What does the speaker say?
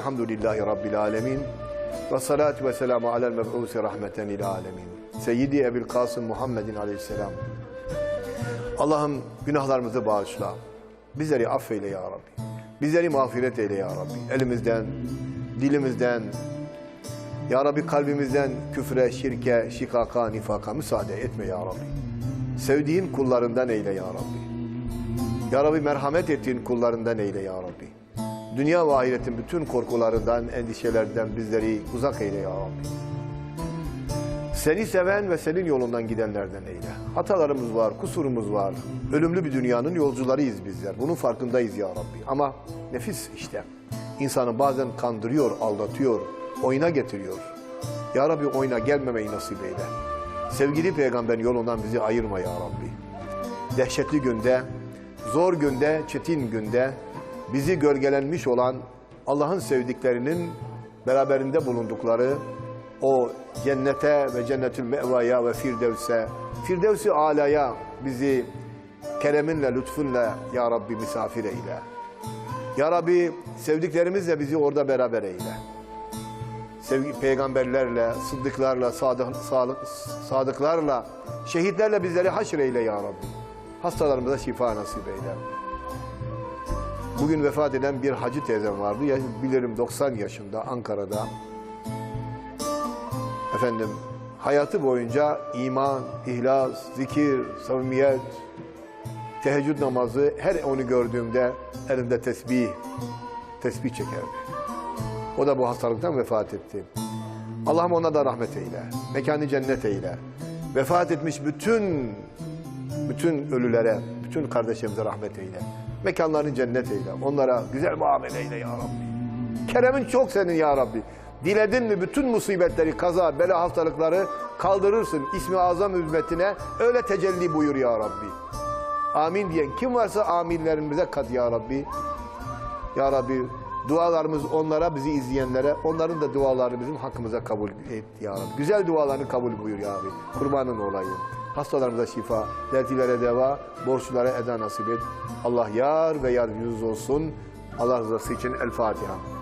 Elhamdülillahi Rabbil Alemin. Ve salatu ve selamu alel meb'usi rahmeten il alemin. Seyyidi Ebil Kasım Muhammedin aleyhisselam. Allah'ım günahlarımızı bağışla. Bizleri affeyle ya Rabbi. Bizleri mağfiret eyle ya Rabbi. Elimizden, dilimizden, ya Rabbi kalbimizden küfre, şirke, şikaka, nifaka müsaade etme ya Rabbi. Sevdiğin kullarından eyle ya Rabbi. Ya Rabbi merhamet ettiğin kullarından eyle ya Rabbi. Dünya ve ahiretin bütün korkularından, endişelerden bizleri uzak eyle ya Rabbi. Seni seven ve senin yolundan gidenlerden eyle. Hatalarımız var, kusurumuz var. Ölümlü bir dünyanın yolcularıyız bizler. Bunun farkındayız ya Rabbi. Ama nefis işte. İnsanı bazen kandırıyor, aldatıyor, oyuna getiriyor. Ya Rabbi oyuna gelmemeyi nasip eyle. Sevgili peygamberin yolundan bizi ayırma ya Rabbi. Dehşetli günde, zor günde, çetin günde bizi gölgelenmiş olan Allah'ın sevdiklerinin beraberinde bulundukları o cennete ve cennetül mevaya ve firdevse, firdevsi alaya bizi kereminle, lütfunla ya Rabbi misafir eyle. Ya Rabbi sevdiklerimizle bizi orada beraber eyle. Sevgi, peygamberlerle, sıddıklarla, sadık, sadık, sadıklarla, şehitlerle bizleri haşr eyle ya Rabbi. Hastalarımıza şifa nasip eyle. Bugün vefat eden bir hacı teyzem vardı. Ya, bilirim 90 yaşında Ankara'da. Efendim hayatı boyunca iman, ihlas, zikir, samimiyet, teheccüd namazı her onu gördüğümde elinde tesbih, tesbih çekerdi. O da bu hastalıktan vefat etti. Allah'ım ona da rahmet eyle. Mekanı cennet eyle. Vefat etmiş bütün bütün ölülere, bütün kardeşlerimize rahmet eyle. Mekanlarını cennet eyle. Onlara güzel muamele eyle ya Rabbi. Keremin çok senin ya Rabbi. Diledin mi bütün musibetleri, kaza, bela hastalıkları kaldırırsın. İsmi azam hürmetine öyle tecelli buyur ya Rabbi. Amin diyen kim varsa aminlerimize kat ya Rabbi. Ya Rabbi dualarımız onlara, bizi izleyenlere, onların da dualarını bizim hakkımıza kabul et ya Rabbi. Güzel dualarını kabul buyur ya Rabbi. Kurbanın olayım. Hastalarımıza şifa, dertlilere deva, borçlulara eda nasip et. Allah yar ve yardımcınız olsun. Allah rızası için El Fatiha.